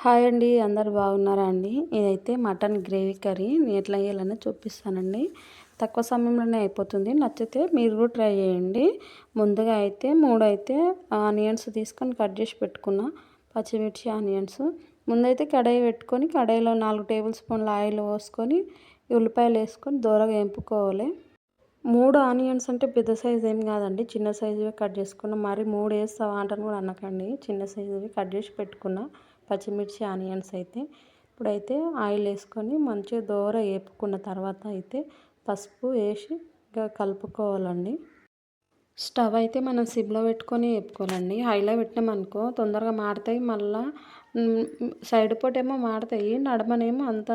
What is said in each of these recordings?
Hi అండి అందరు బాగున్నారా అండి? ఇదైతే మటన్ గ్రేవీ కర్రీ. నేను ఎట్లా వేయాలని చూపిస్తానండి. తక్కువ సమయంలోనే అయిపోతుంది. నచ్చితే మీరు కూడా ట్రై చేయండి. ముందుగా అయితే మూడైతే ఆనియన్స్ తీసుకొని కట్ చేసి పెట్టుకున్న. పచ్చిమిర్చి ఆనియన్స్. ముందైతే కడాయి పెట్టుకొని కడాయిలో నాలుగు టేబుల్ స్పూన్ల ఆయిల్ పోసుకొని ఉల్లిపాయలు వేసుకొని దూరగా ఎంపుకోవాలి మూడు ఆనియన్స్ అంటే పెద్ద సైజ్ ఏం కాదండి. చిన్న సైజువి కట్ చేసుకున్న. మరి మూడు వేస్తావా అంటాను కూడా అనకండి. చిన్న సైజువి కట్ చేసి పెట్టుకున్న. పచ్చిమిర్చి ఆనియన్స్ అయితే ఇప్పుడైతే ఆయిల్ వేసుకొని మంచిగా దోర వేపుకున్న తర్వాత అయితే పసుపు వేసి ఇంకా కలుపుకోవాలండి. స్టవ్ అయితే మనం సిమ్లో పెట్టుకొని వేపుకోవాలండి. హైలో పెట్టినామనుకో తొందరగా మాడతాయి. మళ్ళీ సైడ్ ఏమో మాడతాయి. నడమనేమో అంత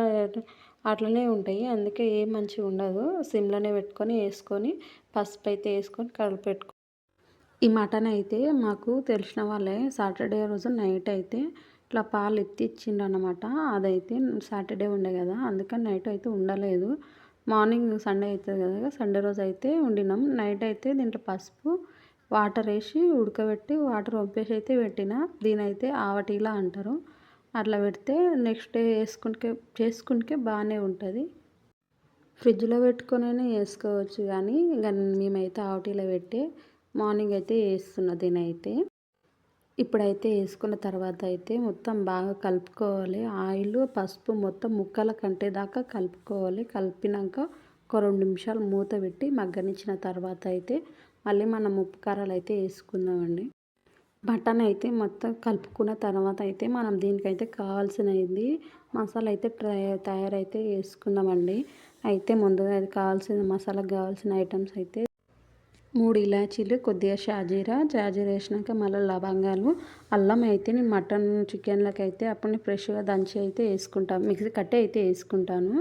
అట్లనే ఉంటాయి. అందుకే ఏం మంచిగా ఉండదు. సిమ్లోనే పెట్టుకొని వేసుకొని పసుపు అయితే వేసుకొని కలిపెట్టుకో. ఈ మటన్ అయితే మాకు తెలిసిన వాళ్ళే సాటర్డే రోజు నైట్ అయితే ఇట్లా పాలు ఎత్తిచ్చిండు అనమాట అదైతే సాటర్డే ఉండే కదా అందుకని నైట్ అయితే ఉండలేదు. మార్నింగ్ సండే అవుతుంది కదా సండే రోజు అయితే వండినాం నైట్ అయితే దీంట్లో పసుపు వాటర్ వేసి ఉడకబెట్టి వాటర్ ఒప్పేసి అయితే పెట్టిన. దీని అయితే ఆవటీలా అంటారు. అట్లా పెడితే నెక్స్ట్ డే వేసుకుంటే చేసుకుంటే బాగానే ఉంటుంది. ఫ్రిడ్జ్లో పెట్టుకొని వేసుకోవచ్చు కానీ ఇంకా మేమైతే ఆవటీలో పెట్టి మార్నింగ్ అయితే వేస్తున్నా దీని అయితే ఇప్పుడైతే వేసుకున్న తర్వాత అయితే మొత్తం బాగా కలుపుకోవాలి. ఆయిల్ పసుపు మొత్తం ముక్కల కంటే దాకా కలుపుకోవాలి. కలిపినాక ఒక రెండు నిమిషాలు మూత పెట్టి మగ్గనిచ్చిన తర్వాత అయితే మళ్ళీ మనం ఉప్పు కారాలు అయితే వేసుకుందామండి. బటన్ అయితే మొత్తం కలుపుకున్న తర్వాత అయితే మనం దీనికైతే కావాల్సినది మసాలా అయితే తయారైతే వేసుకుందామండి. అయితే ముందుగా అది కావాల్సిన మసాలాకు కావాల్సిన ఐటమ్స్ అయితే మూడు ఇలాచీలు కొద్దిగా షాజీరా షాజీరా వేసినాక మళ్ళీ లవంగాలు అల్లం అయితే నేను మటన్ చికెన్లకు అయితే అప్పుడు ఫ్రెష్గా దంచి అయితే వేసుకుంటాను. మిక్సీ కట్టే అయితే వేసుకుంటాను.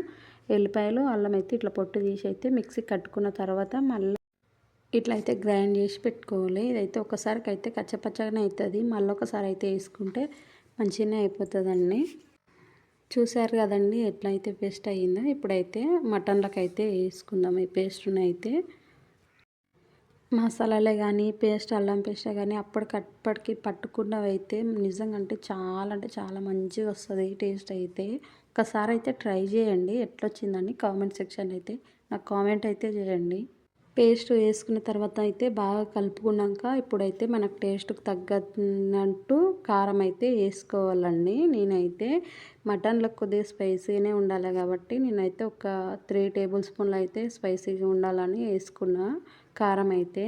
ఎల్లిపాయలు అల్లం అయితే ఇట్లా పొట్టు తీసి అయితే మిక్సీ కట్టుకున్న తర్వాత మళ్ళీ ఇట్లా అయితే గ్రైండ్ చేసి పెట్టుకోవాలి. ఇదైతే ఒకసారికి అయితే కచ్చపచ్చగానే అవుతుంది. మళ్ళీ ఒకసారి అయితే వేసుకుంటే మంచిగానే అయిపోతుందండి. చూసారు కదండి ఎట్లయితే పేస్ట్ అయ్యిందో ఇప్పుడైతే మటన్లకు అయితే వేసుకుందాం. ఈ పేస్ట్ని అయితే మసాలాలే కానీ పేస్ట్ అల్లం పేస్ట్ కానీ అప్పటికప్పటికి పట్టుకున్నవి అయితే నిజంగా అంటే చాలా అంటే చాలా మంచిగా వస్తుంది టేస్ట్ అయితే. ఒకసారి అయితే ట్రై చేయండి. ఎట్లొచ్చిందని కామెంట్ సెక్షన్ అయితే నాకు కామెంట్ అయితే చేయండి. పేస్ట్ వేసుకున్న తర్వాత అయితే బాగా కలుపుకున్నాక ఇప్పుడైతే మనకు టేస్ట్కి తగ్గట్టు కారం అయితే వేసుకోవాలండి. నేనైతే మటన్లో కొద్దిగా స్పైసీనే ఉండాలి కాబట్టి నేనైతే ఒక త్రీ టేబుల్ స్పూన్లు అయితే స్పైసీగా ఉండాలని వేసుకున్నా. కారం అయితే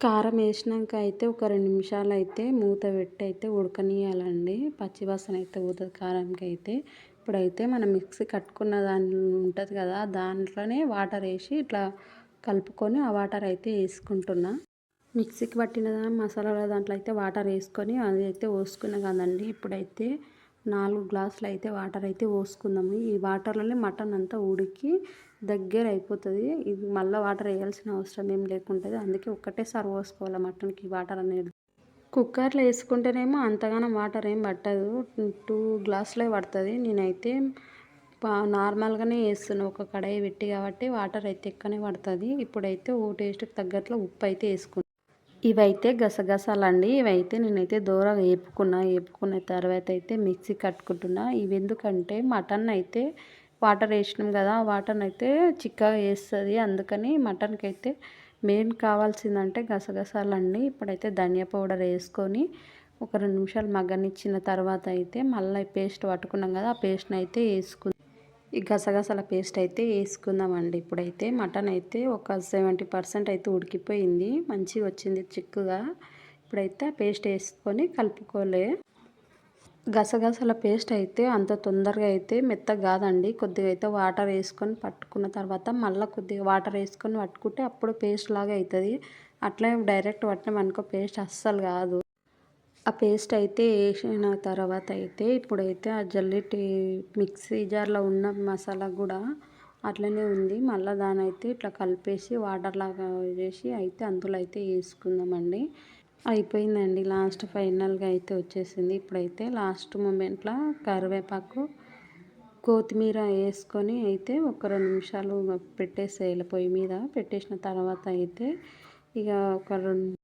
కారం వేసినాక అయితే ఒక రెండు నిమిషాలు అయితే మూత పెట్టి అయితే ఉడకనియాలండి పచ్చివాసన అయితే పోతుంది కారంకి అయితే ఇప్పుడైతే మనం మిక్సీ కట్టుకున్న దాని ఉంటుంది కదా దాంట్లోనే వాటర్ వేసి ఇట్లా కలుపుకొని ఆ వాటర్ అయితే వేసుకుంటున్నా. మిక్సీకి పట్టిన మసాలాల దాంట్లో అయితే వాటర్ వేసుకొని అది అయితే పోసుకున్నా కదండి. ఇప్పుడైతే నాలుగు గ్లాసులు అయితే వాటర్ అయితే పోసుకుందాము. ఈ వాటర్లోనే మటన్ అంతా ఉడికి దగ్గర అయిపోతుంది. ఇది మళ్ళీ వాటర్ వేయాల్సిన అవసరం ఏం లేకుంటుంది. అందుకే ఒక్కటేసారి పోసుకోవాలి మటన్కి వాటర్ అనేది. కుక్కర్లో వేసుకుంటేనేమో అంతగానం వాటర్ ఏం పట్టదు. టూ గ్లాసులే పడుతుంది. నేనైతే నార్మల్గానే వేస్తున్నాను ఒక కడాయి పెట్టి కాబట్టి వాటర్ అయితే ఎక్కువనే పడుతుంది. ఇప్పుడైతే ఓ టేస్ట్కి తగ్గట్లో ఉప్పు అయితే వేసుకుంటాను ఇవైతే గసగసాలండి. ఇవైతే నేనైతే దూరం వేపుకున్నా వేపుకున్న తర్వాత అయితే మిక్సీ కట్టుకుంటున్నా. ఇవి ఎందుకంటే మటన్ అయితే వాటర్ వేసినాం కదా వాటర్ అయితే చిక్కగా వేస్తుంది. అందుకని మటన్కి అయితే మెయిన్ కావాల్సిందంటే గసగసాలండి. ఇప్పుడైతే ధనియా పౌడర్ వేసుకొని ఒక రెండు నిమిషాలు మగ్గనిచ్చిన తర్వాత అయితే మళ్ళీ పేస్ట్ పట్టుకున్నాం కదా ఆ పేస్ట్ని అయితే వేసుకుందాం. ఈ గసగసాల పేస్ట్ అయితే వేసుకుందామండి. ఇప్పుడైతే మటన్ అయితే ఒక సెవెంటీ పర్సెంట్ అయితే ఉడికిపోయింది. మంచిగా వచ్చింది చిక్కుగా. ఇప్పుడైతే పేస్ట్ వేసుకొని కలుపుకోలే. గసగసాల పేస్ట్ అయితే అంత తొందరగా అయితే మెత్తగా కాదండి. కొద్దిగా అయితే వాటర్ వేసుకొని పట్టుకున్న తర్వాత మళ్ళీ కొద్దిగా వాటర్ వేసుకొని పట్టుకుంటే అప్పుడు పేస్ట్ లాగా అవుతుంది. అట్లే డైరెక్ట్ పట్టినాం అనుకో పేస్ట్ అస్సలు కాదు. ఆ పేస్ట్ అయితే వేసిన తర్వాత అయితే ఇప్పుడైతే ఆ జల్లెటి మిక్సీ జార్లో ఉన్న మసాలా కూడా అట్లనే ఉంది. మళ్ళీ దాని అయితే ఇట్లా కలిపేసి వాటర్ లాగా చేసి అయితే అందులో అయితే వేసుకుందామండి. అయిపోయిందండి లాస్ట్ ఫైనల్గా అయితే వచ్చేసింది. ఇప్పుడైతే లాస్ట్ మూమెంట్లో కరివేపాకు కొత్తిమీర వేసుకొని అయితే ఒక రెండు నిమిషాలు పెట్టేసేయాలి పొయ్యి మీద. పెట్టేసిన తర్వాత అయితే ఇక ఒక రెండు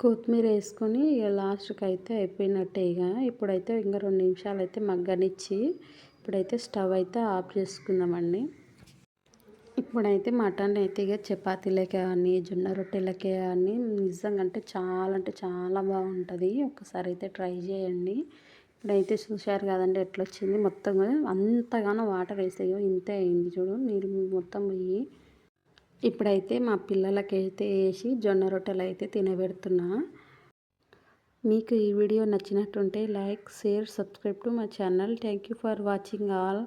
కొత్తిమీర వేసుకొని ఇక లాస్ట్కి అయితే అయిపోయినట్టే ఇక. ఇప్పుడైతే ఇంకా రెండు నిమిషాలు అయితే మగ్గనిచ్చి ఇప్పుడైతే స్టవ్ అయితే ఆఫ్ చేసుకుందామండి. ఇప్పుడైతే మటన్ అయితే ఇక చపాతీలకే కానీ జొన్న రొట్టెలకే కానీ నిజంగా అంటే చాలా అంటే చాలా బాగుంటుంది. ఒకసారి అయితే ట్రై చేయండి. ఇప్పుడైతే చూశారు కదండి ఎట్లా వచ్చింది మొత్తం అంతగానో వాటర్ వేసాయో ఇంతే అయింది చూడు. నీళ్ళు మొత్తం పోయి ఇప్పుడైతే మా పిల్లలకైతే వేసి జొన్న రొట్టెలు అయితే తినబెడుతున్నా. మీకు ఈ video నచ్చినట్టుంటే like share subscribe to my channel. Thank you for watching all.